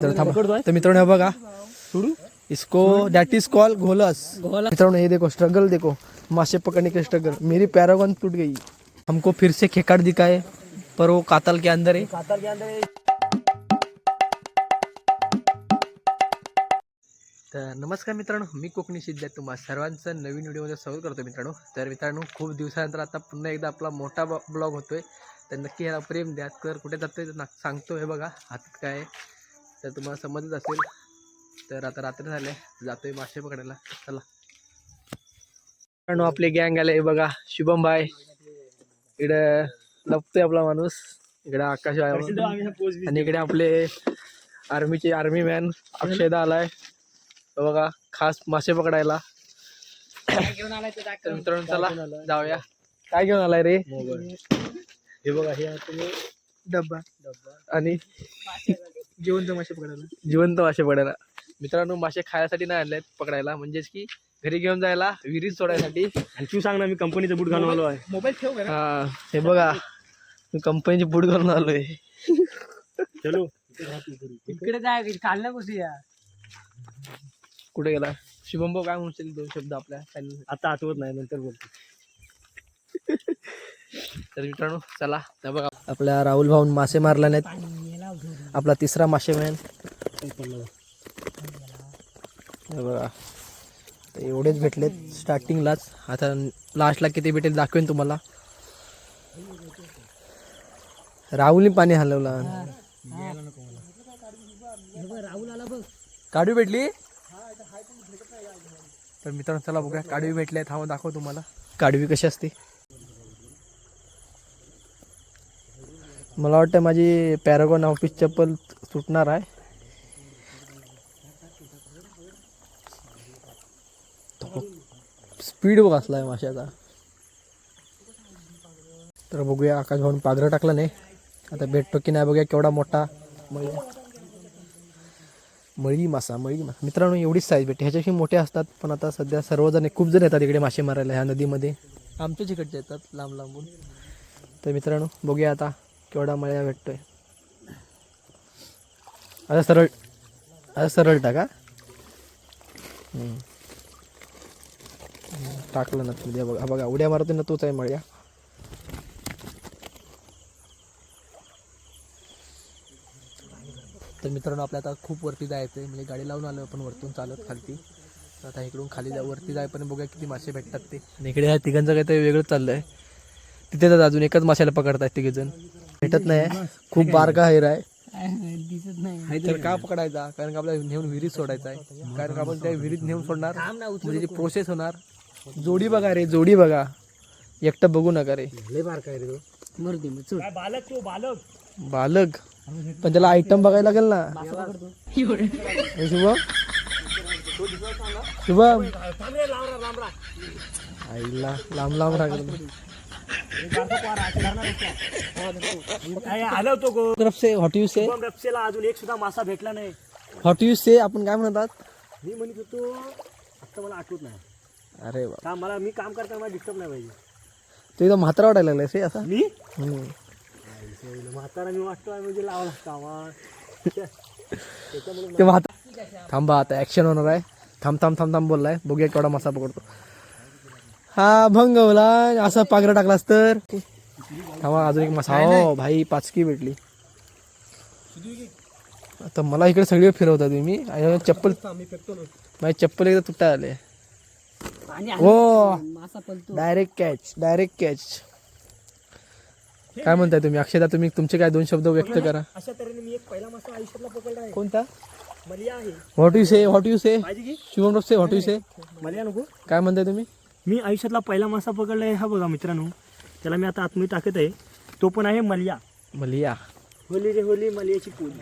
तर थांबा. तर मित्रांनो हे बघा. इसको दॅट इज कॉल घोलस. मित्रांनो ये देखो स्ट्रगल देखो. मासे पकड़ने के स्ट्रगल मेरी पैरागन टूट गई. हमको फिर से खेकड़ दिखाए पर वो कातल के अंदर है। कातर के अंदर तर नमस्कार मित्रांनो मी कोकणी सिद्ध आहे. तुम्हा सर्वांचं नवीन व्हिडिओमध्ये स्वागत करतो मित्रांनो. तर मित्रांनो खूप दिवसानंतर आता पुन्हा एकदा आपला मोठा ब्लॉग होतोय. तर नक्की ह्याला प्रेम द्या. तर कुठे जातोय सांगतो. हे बघा हातात काय तर तुम्हाला समजत असेल तर आता रात्री झाले जातोय मासे पकडायला. चला. मित्रांनो आपली गँग आले बघा शुभम भाई. इकडे लपतोय आपला माणूस. इकडे आकाश आहे आणि इकडे आपले आर्मीचे आर्मी मॅन अक्षयदा आलाय हे बघा खास मासे पकडायला. मित्रांनो चला जाऊया. काय घेऊन आलाय रे? हे बघा हे डब्बा डब्बा. आणि जिवंत मासे पकडायला. जिवंत मासे पकडायला. मित्रांनो मासे खायसाठी नाही आणलेत पकडायला. म्हणजेच की घरी घेऊन जायला विहिरीत सोडायसाठी. आणि तू सांग ना मी कंपनीचा बूट घालून आलो आहे. मोबाईल ठेव हा हे बघा मी कंपनीची बूट घालून आलोय. चलो. इकडे जाय काढलं कशी या कुठे गेला? शुभम भाऊ काय म्हणशील दोन शब्द आपल्या channel आता आठवत नाही नंतर बोलतो. तर मित्रांनो चला हे बघा. आपल्या राहुल भाऊन मासे मारला नाहीत. आपला तिसरा मासेमॅन बघा. तर एवढेच भेटलेत स्टार्टिंगलाच आता लास्टला किती भेटेल दाखवेन तुम्हाला. राहुलने पाणी हलवलं. राहुल आला बघ काढवी भेटली? तर मित्रांनो चला बघूया. काढवी भेटली आहेत हा दाखव तुम्हाला. काढवी कशी असते? मला वाटतं माझी पॅरागॉन ऑफिस चप्पल सुटणार आहे. स्पीड बघ असला आहे माशाचा. तर बघूया आकाश भाऊन पागरं टाकलं नाही. आता भेटतो की नाही बघूया केवढा मोठा मळी. मळी मासा मळी मासा. मित्रांनो एवढीच साईज भेटते. ह्याच्याशी मोठे असतात पण आता सध्या सर्वजण खूप जण येतात इकडे मासे मारायला ह्या नदीमध्ये. आमच्याच इकडचे येतात लांब लांबून तर मित्रांनो बघूया आता. केवढा मळ्या भेटतोय? आता सरळ आता सरळ टाका. टाकलं ना तुझ्या बघा बघा उड्या मारतो ना तोच आहे मळ्या. तर मित्रांनो आपल्या आता खूप वरती जायचं आहे म्हणजे गाडी लावून आलो आपण वरतून चालत खालती. तर आता इकडून खाली जा वरती जायपर्यंत बघूया किती मासे भेटतात ते. आणि इकडे ह्या तिघांचं काहीतरी वेगळंच चाललं आहे तिथे तर अजून एकच माशाला पकडतात तिघेजण. भेटत नाही. खूप बारका हैर आहे. दिसत नाही. तर का पकडायचा? कारण का आपल्याला नेऊन विहिरीत सोडायचा आहे. कारण का आपण त्या विहिरीत नेऊन सोडणार? म्हणजे जी प्रोसेस होणार. जोडी बघा रे जोडी बघा. एकटं बघू नका रे. लय बार काय रे तो. बालक तो बालक. बालक. पण त्याला आयटम बघायला लागेल ना. हे शुभम. शुभम. आईला लांब लांब राहिलं आलो तो गो. तरफ से हॉट यू से. अजून एक सुद्धा मासा भेटला नाही. हॉट यू से आपण काय म्हणतात मी म्हणत होतो आता मला आठवत नाही. अरे बा का मला मी काम करताना मला डिस्टर्ब नाही पाहिजे. तू एकदम म्हातारा वाटायला लागलाय रे असा? मी. म्हातारा मी वाटतो म्हणजे लावला कामा ते थांबा आता ऍक्शन होणार आहे. थांब थांब थांब थांब बोललाय. बघूया केवढा मासा पकडतो. हा भंगवला असा पागरा टाकलास तर. थांबा अजून एक मासा. हो भाई पाचकी भेटली. आता मला इकडे सगळे फिरवता तुम्ही. चप्पल माझी चप्पल एकदा तुटा आले. हो. डायरेक्ट कॅच डायरेक्ट कॅच काय म्हणताय तुम्ही? अक्षदा तुम्ही तुमचे काय दोन शब्द व्यक्त करा. अशा तऱ्हेने मी एक पहिला मासा आयुष्यातला पकडला आहे. कोणता? मलिया आहे. What you say what you say Shivam say what you say Malia नको. काय म्हणताय तुम्ही? मी आयुष्यातला पहिला मासा पकडला आहे हा बघा मित्रांनो. त्याला मी आता आतमध्ये टाकत आहे. तो पण आहे मलिया. मलिया. होली रे होली मलियाची आहे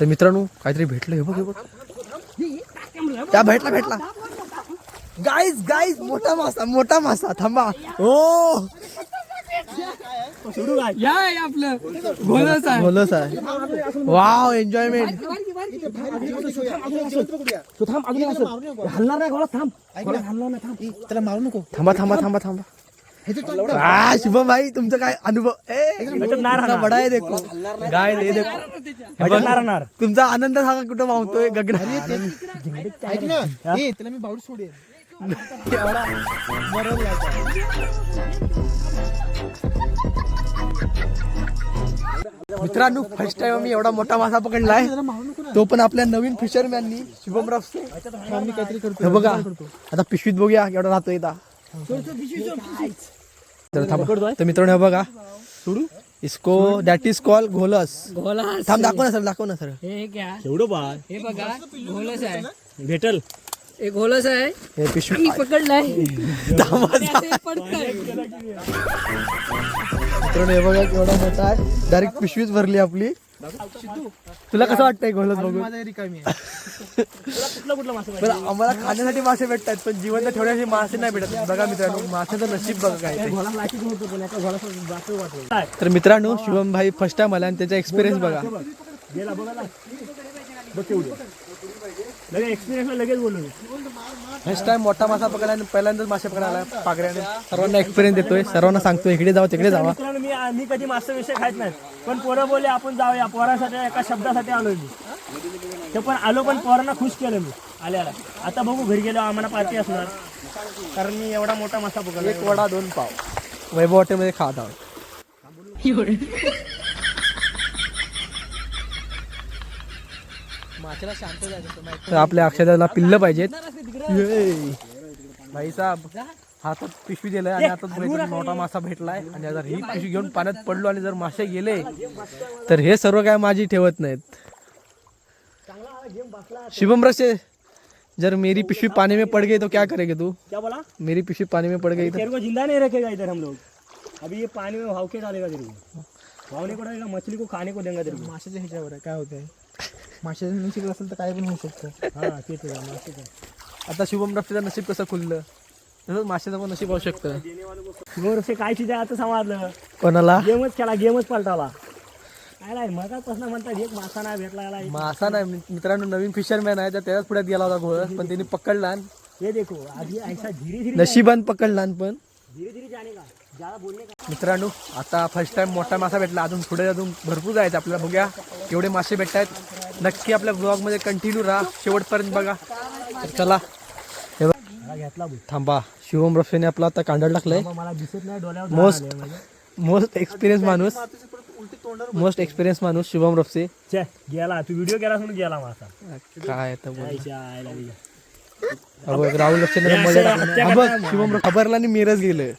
तर मित्रांनो काहीतरी भेटलं हे बघ हे बघ. त्या भेटला भेटला. गाईज गाईज मोठा मासा मोठा मासा थांबा. हो काय या आपलं. आहे. बोलस आहे. वाव एन्जॉयमेंट तो थांब अजून असं हलणार नाही गोळा थांब. गोळा हलणार नाही थांब. त्याला मारू नको. थांबा थांबा थांबा थांबा. आ, शुभम भाई तुमचा काय अनुभव? ए. बडा आहे देखो. गाय देखो. तुमचा आनंद सांगा कुठं मावतोय गगना. ऐक ना. ए त्याला मी बावड सोडेन. मित्रांनो फर्स्ट टाइम आम्ही एवढा मोठा मासा पकडलाय. तो पण आपल्या नवीन फिशरमॅननी शुभम रफसे मी काहीतरी करतो हे बघा आता पिशवीत बघूया केवढा राहतो इथं. तर मित्रांनो हे बघा. सोडू इसको दॅट इज कॉल घोलस घोला थांब दाखव ना सर दाखव ना सर. हे एवढं बा हे बघा घोलस आहे. भेटल. हे घोलस आहे. हे पिशवी मी पकडलाय. मित्रांनो हे बघा केवढा मोठा आहे. डायरेक्ट पिशवीच भरली आपली. तुला कसं वाटतंय घोलस बघून? माझा रिकामी आहे. कुठलं कुठलं मासे बरं आम्हाला खाण्यासाठी मासे भेटतात पण जिवंत ठेवण्यासाठी मासे नाही भेटत. बघा मित्रांनो माशाचं नशीब बघा काय पण तर मित्रांनो शुभम भाई फर्स्ट टाइम आला आणि त्याचा एक्सपिरियन्स बघा. गेला बघा ना बघ केवढं. लगेच एक्सपिरियन्स लगेच बोललो फर्स्ट टाइम मोठा मासा पकडला आणि पहिल्यांदाच मासे पकडायला पागऱ्याने सर्वांना एक्सपिरियन्स देतोय. सर्वांना सांगतोय इकडे जावा तिकडे जावा. मित्रांनो मी मी कधी मास्टर विषय खात नाही. पण पोरं बोलले आपण जाऊया. पोरासाठी एका शब्दासाठी आलोय मी. ते पण आलो पण पोरांना खुश केलं मी. आल्याला. आता बघू घरी गेलो आम्हाला पार्टी असणार. कारण मी एवढा मोठा मासा पकडला. एक वडा दोन पाव. वैभव हॉटेलमध्ये खात आहोत. तर आपल्या अक्षराला पिल्ल पाहिजेत. भाई साहेब हातात पिशवी दिलाय आणि आता मोठा मासा भेटलाय. आणि जर ही पिशवी घेऊन पाण्यात पडलो आणि जर मासे गेले तर हे सर्व काय माझी ठेवत नाहीत. शुभम रसे जर मेरी पिशवी पानी में पड़ गई तो क्या करेगे तू? क्या बोला? मेरी पिशवी पानी में पड़ गई तो तेरे को जिंदा नहीं रखेगा इधर हम लोग। अभी ये पानी में भाव के डालेगा तेरे को। भाव नहीं पड़ेगा मछली को खाने को देगा तेरे को। माशाच्या ह्याच्यावर काय होतंय? माशाचं नशीब असेल तर काय पण होऊ शकतं. हा तेच आहे, मासे आता शुभम रफ्तेचं नशीब कसं खुललं? तसंच माशाचं पण नशीब होऊ शकतं. काय काय चीज आहे आता समजलं कोणाला? गेमच केला गेमच पलटाला काय नाही मगापासून म्हणतात एक मासा नाही भेटला याला. मासा नाही मित- मित्रांनो नवीन फिशरमॅन आहे तर त्याच्याच पुढ्यात गेला होता घोळ पण त्यांनी पकडला आणि ये देखो अभी ऐसा धीरे धीरे नशिबान पकडला आणि पण. धीरे धीरे जाने का? ज्यादा बोलने का? मित्रांनो आता फर्स्ट टाइम मोठा मासा भेटला अजून पुढे अजून भरपूर जायचं आपल्याला बघूया केवढे मासे भेटत आहेत नक्की आपल्या ब्लॉगमध्ये कंटिन्यू राहा. शेवटपर्यंत बघा. चला. घेतला थांबा. शिवम रफेने आपला आता कांडळ टाकलंय. मोस्ट. मोस्ट एक्सपिरियन्स माणूस. मोस्ट एक्सपिरियन्स माणूस शुभम रफसे. गेला. तू व्हिडिओ केला म्हणून गेला मासा काय राहुल बघ शिवम खबरला आणि मिरज गेलं.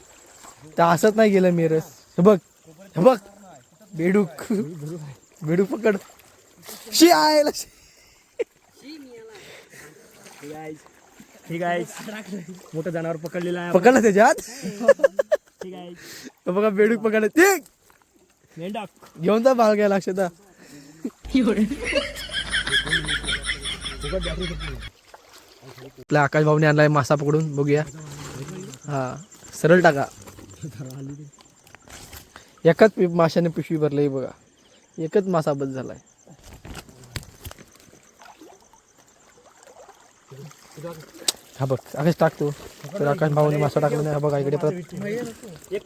तर असंच नाही गेलं मिरज. बघ. बघ. बेडूक. बेडूक पकड. शी. ठीक आहे मोठं जनावर पकडलेलं आहे पकडलं त्याच्यात? ठीक आहे बघा बेडूक पकड ते मेंढक. घेऊन जा बाळ घ्या लक्षात आपल्या आकाश भाऊने आणलाय मासा पकडून बघूया. हा सरळ टाका. एकाच माशाने पिशवी भरली बघा. एकच मासा बंद झालाय. हा बघ आकाश टाकतो तर आकाश भाऊने मासा टाकला नाही हा बघा इकडे परत.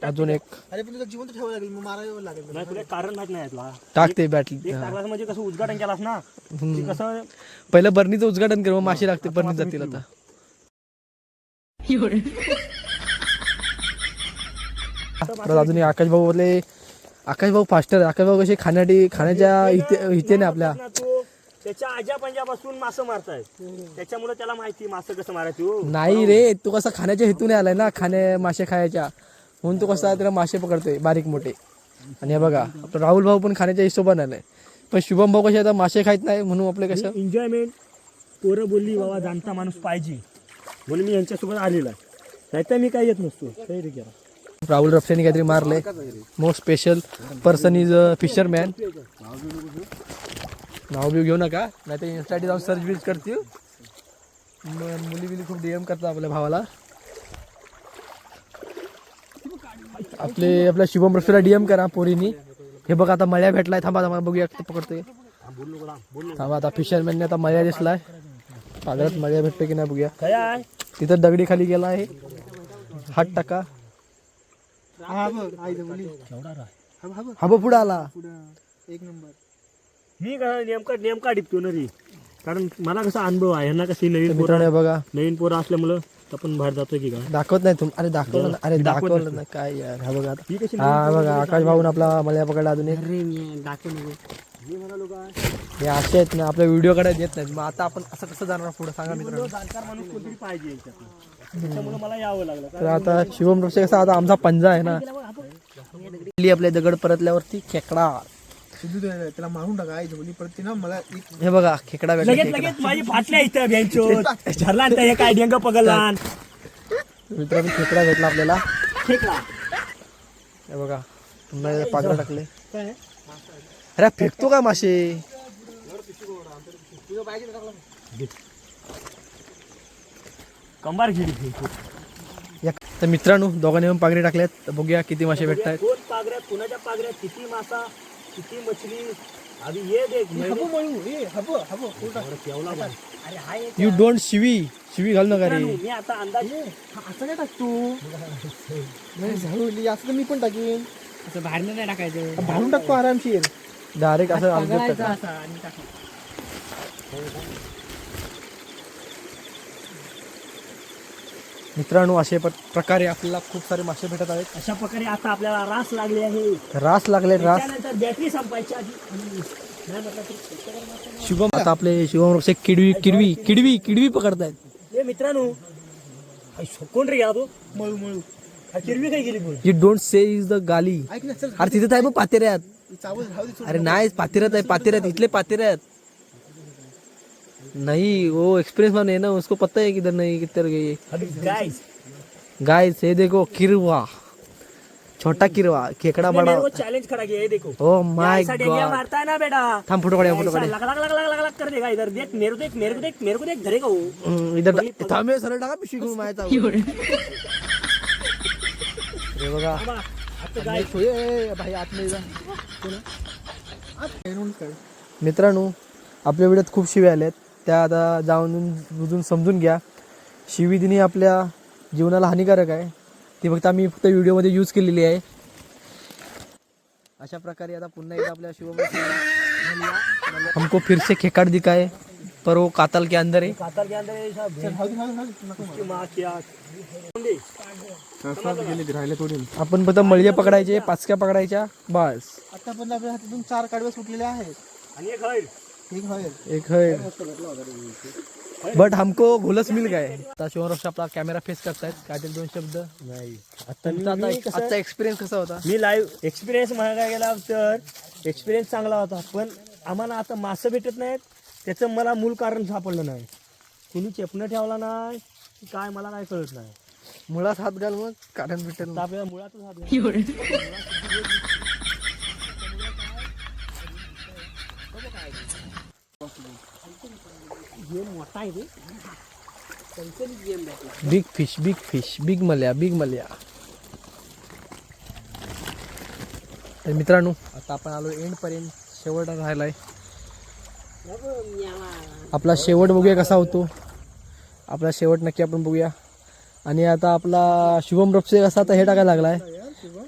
अजून एक. नाही कारण माहीत नाही टाकते बॅटली टाकलास म्हणजे कसं उद्घाटन केलास ना? ते कसं पहिलं बर्नीचं उद्घाटन कर मासे लागते बर्नीत जातील आता. परत अजून आकाश भाऊ बोलले आकाश भाऊ फास्टर आकाश भाऊ कसे खाण्यासाठी खाण्याच्या इथे इथे आपल्या. ना तो त्याच्या आजा पंजापासून मासं मारताय त्याच्यामुळे त्याला माहिती मासं कसं मारायची हो. नाही रे तू कसा खाण्याच्या हेतूने आलाय ना खाण्या मासे खायच्या. म्हणून तू कसा त्याला मासे पकडतोय बारीक मोठे. आणि हे बघा आपला राहुल भाऊ पण खाण्याच्या हिशोबाने आलाय. पण शुभम भाऊ कसे आता मासे खायत नाही म्हणून आपले कसं? एन्जॉयमेंट पोरं बोलली बाबा जाणता माणूस पाहिजे. म्हणून मी यांच्यासोबत आलेला आहे. नाहीतर मी काही येत नसतो. काही रे गेला. राहुल रफसेने काहीतरी मारलंय. Most special person is a fisherman नाव बिव घेऊ नका नाही तर इन्स्टाटी जाऊन सर्च बिच करतील. मुली बिली खूप डीएम करतात आपल्या भावाला. आपले आपल्या शुभम रफीला डीएम करा पोरीनी. हे बघा आता मळ्या भेटलाय थांबा थांबा बघूया पकडतोय. थांबा आता फिशरमॅनने आता मळ्या दिसलाय. पागळात मळ्या भेटते की नाही बघूया. तिथं दगडी खाली गेला आहे. हात टाका. हा हा हा बघ पुढे आला. एक नंबर. मी का नेमका नेमका डिपतो ना रे. कारण मला कसा अनुभव आहे यांना कशी नवीन पोरं मित्रांनो बघा. नवीन पोरं असल्यामुळं आपण बाहेर जातोय की काय? दाखवत नाही तुम अरे दाखवलं ना अरे दाखवलं. ना काय यार हा बघा आता. ही कशी हा बघा आकाश भाऊन आपला मल्या पकडला अजून एक. अरे मी दाखव नको मी म्हणालो का हे असे आहेत ना आपल्या व्हिडिओ कडे देत नाहीत. मग आता आपण असं कसं जाणार पुढे? सांगा मित्रांनो. जाणकार माणूस कोणतरी पाहिजे याच्यातनं. त्याच्यामुळे मला यावं लागलं. तर आता शिवम रोषे कसा आता आमचा पंजा आहे ना. आपल्या दगड परतल्यावरती खेकडा. सिद्धू ते- त्याला मारून टाका आई बोली परत ते ना मला एक हे बघा खेकडा भेटला लगेच लगेच माझी फाटल्या इथं बेंचोत झरला हे काय डेंग मित्रांनो खेकडा भेटला आपल्याला. फेकला हे बघा पुन्हा हे पागडं टाकले. काय? अरे फेकतो का मासे? कंबार घेडी फेकतो. या- तर मित्रांनो दोघांनी पण पागडी टाकल्यात. तर बघूया किती मासे भेटत आहेत दोन पागऱ्यात कुणाच्या पागऱ्यात किती मासा? किती मछली? अभी ये देख हबो मळू ए हबो हबो केवला बाय. अरे हा एक यू डोंट शिवी शिवी घाल नका रे मी आता अंदाजे असं काय टाकतो. नाही झाडू असं तर मी पण टाकीन. असं बाहेर नाही टाकायचं. भारून टाकतो आरामशीर. डायरेक्ट असं पकडायचं टाका. असं आणि टाकायचं. मित्रांनो असे प्रकारे आपल्याला खूप सारे मासे भेटत आहेत. अशा प्रकारे आता आपल्याला रास लागली आहे. रास लागले रास. बॅटरी संपायची आधी शुभम आता आपले शिवम रोषे किडवी किडवी किडवी किडवी पकडतायत. मित्रांनो कोण रे गेला तो मळू. मळू किरवी काय गेली you don't say is the गाली अरे तिथे आहे बघ पातेऱ्यात. अरे नाही पातेऱ्यात आहे पातेऱ्यात. इथले पातेऱ्यात. नहीं वो एक्सपीरियंस मैंने है ना उसको पता है किधर नहीं किधर गई गाइस गाइस ये देखो किरवा। छोटा किरवा खेकड़ा इसने बड़ा। को चैलेंज खड़ा किया ये देखो। ओ माय गॉड मारता है ना बेटा। थांब फ़ोटो काढूया फ़ोटो काढूया लग लग लग लग लग लग कर देगा। इधर देख मेरे को देख मेरे को देख मेरे को देख धरेगा वो। हम्म, इधर हे सरळ टाका पिशवी घेऊन माहिती हे बघा। ए, भाई आतमध्ये जा. मित्रांनो आपल्या व्हिडिओत खूप शिव्या आल्यात त्या आता जाऊन बुजून समजून घ्या. शिवी दिनी आपल्या जीवनाला हानिकारक आहे. ती फक्त आम्ही फक्त व्हिडिओमध्ये यूज केलेली आहे. अशा प्रकारे आता पुन्हा एकदा आपल्या शिवम हमको फिर से खेकाड दिखाए पर वो कातल के अंदर है. के अंदर आपण फक्त मळजे पकडायचे पाचक्या पकडायच्या बस. आतापर्यंत आपल्या हातातून चार काडवे सुटलेले आहेत. आणि एक है बट हमको घोलस मिल गए आता शिवराज आपला कॅमेरा फेस करतायत काहीतरी दोन शब्द. नाही. आता आजचा एक्सपिरियन्स कसा होता? मी लाईव्ह एक्सपिरियन्स म्हणायला गेला तर एक्सपिरियन्स चांगला होता. पण आम्हाला आता मासं भेटत नाहीत. त्याचं मला मूळ कारण सापडलं नाही. कुणी चेपणं ठेवला नाही. की काय मला काय कळत नाही. मुळात हात घाल मग. कारण भेटेल तर आपल्याला मुळातच हात घालायचा. हे मोठा आहे रे big fish big fish big Mallya big Mallya तर मित्रांनो आता आपण आलो एंड पर्यंत. शेवट राहिलाय. आपला शेवट बघूया कसा होतो. आपला शेवट नक्की आपण बघूया. आणि आता आपला शुभम रोपसे कसा आता हे टाकायला लागलाय.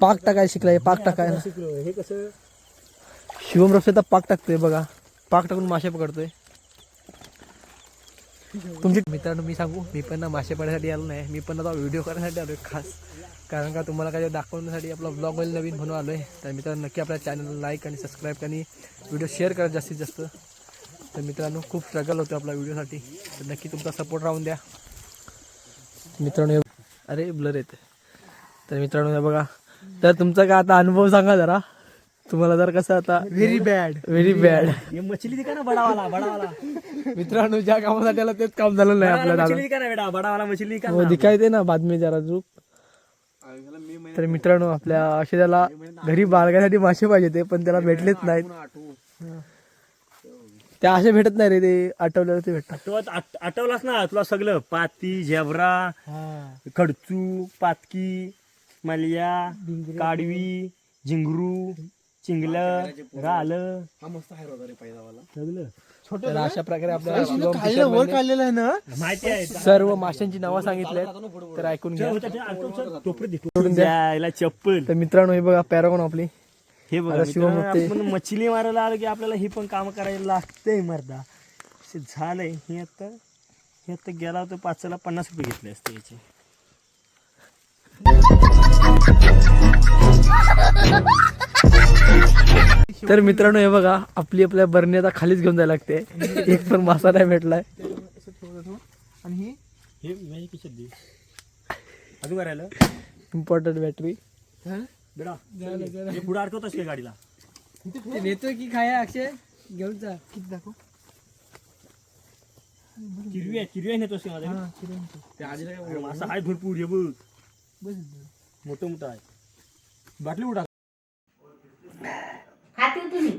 पाक टाकायला शिकलाय पाक टाकायला. शिकलो हे कसं? शिवम रोपसे तर पाक टाकतोय बघा. पाक टाकून मासे पकडतोय. तुमची मित्रांनो मी सांगू मी पण ना मासे पडण्यासाठी आलो नाही. मी पण आता व्हिडिओ करण्यासाठी आलोय खास. कारण का तुम्हाला काय दाखवण्यासाठी आपला ब्लॉग नवीन म्हणून आलोय. तर मित्रांनो नक्की आपल्या चॅनलला लाईक आणि सबस्क्राईब आणि व्हिडिओ शेअर करा जास्तीत जास्त. तर मित्रांनो खूप स्ट्रगल होतो आपल्या व्हिडिओसाठी तर नक्की तुमचा सपोर्ट राहून द्या. मित्रांनो अरे ब्लर येते तर मित्रांनो बघा. तर तुमचा काय आता अनुभव सांगा जरा. तुम्हाला जर कसं आता व्हेरी बॅड व्हेरी बॅड हे मछली दिका ना बडावाला बडावाला. मित्रांनो ज्या कामासाठी आला तेच काम झालं नाही आपल्या बडावाला दादा मछली दिका ना बेटा. मछली हो ना दिखायते ना बाद में जरा रूप तर मित्रांनो आपल्या असे त्याला घरी बाळगायसाठी मासे पाहिजे ते पण त्याला भेटलेच नाहीत. त्या असे भेटत नाही रे ते आठवल्यावर ते भेटतात. आठवलास ना तुला सगळं. पाती झेब्रा खडचू पातकी मलिया काडवी झिंगरू. चिंगलं हा मस्त आहे सगळं. तर अशा प्रकारे आपल्याला शिवम खायला वर fisherman काढलेलं आहे ना? माहिती आहे. सर्व माशांची नावं सांगितलेत. तर ऐकून घ्या. द्यायला चप्पल. तर मित्रांनो हे बघा पॅरागॉन आपली. हे बघा आता शिवम मित्रांनो, होते. आपण मछली मारायला आलो की आपल्याला ही पण काम करायला लागतंय मर्दा. असे झालंय. हे आता हे आता गेला होता पाचला पन्नास रुपये घेतले असते याचे. तर मित्रांनो हे बघा आपली आपल्या बरणी आता खालीच घेऊन जायला लागते. एक पण मासा नाही भेटलाय. आणि ही हे म्हणजे इम्पॉर्टंट बॅटरी हे पुढे अडकवतोस का गाडीला ते नेतो की काय अक्षय घेऊन जा किती दाखव किरवी आहे किरवी आहे माझ्या मासा आहे भरपूर हे बघ. बस मोठं मोठं आहे. बाटली उडा হাতে তো নেই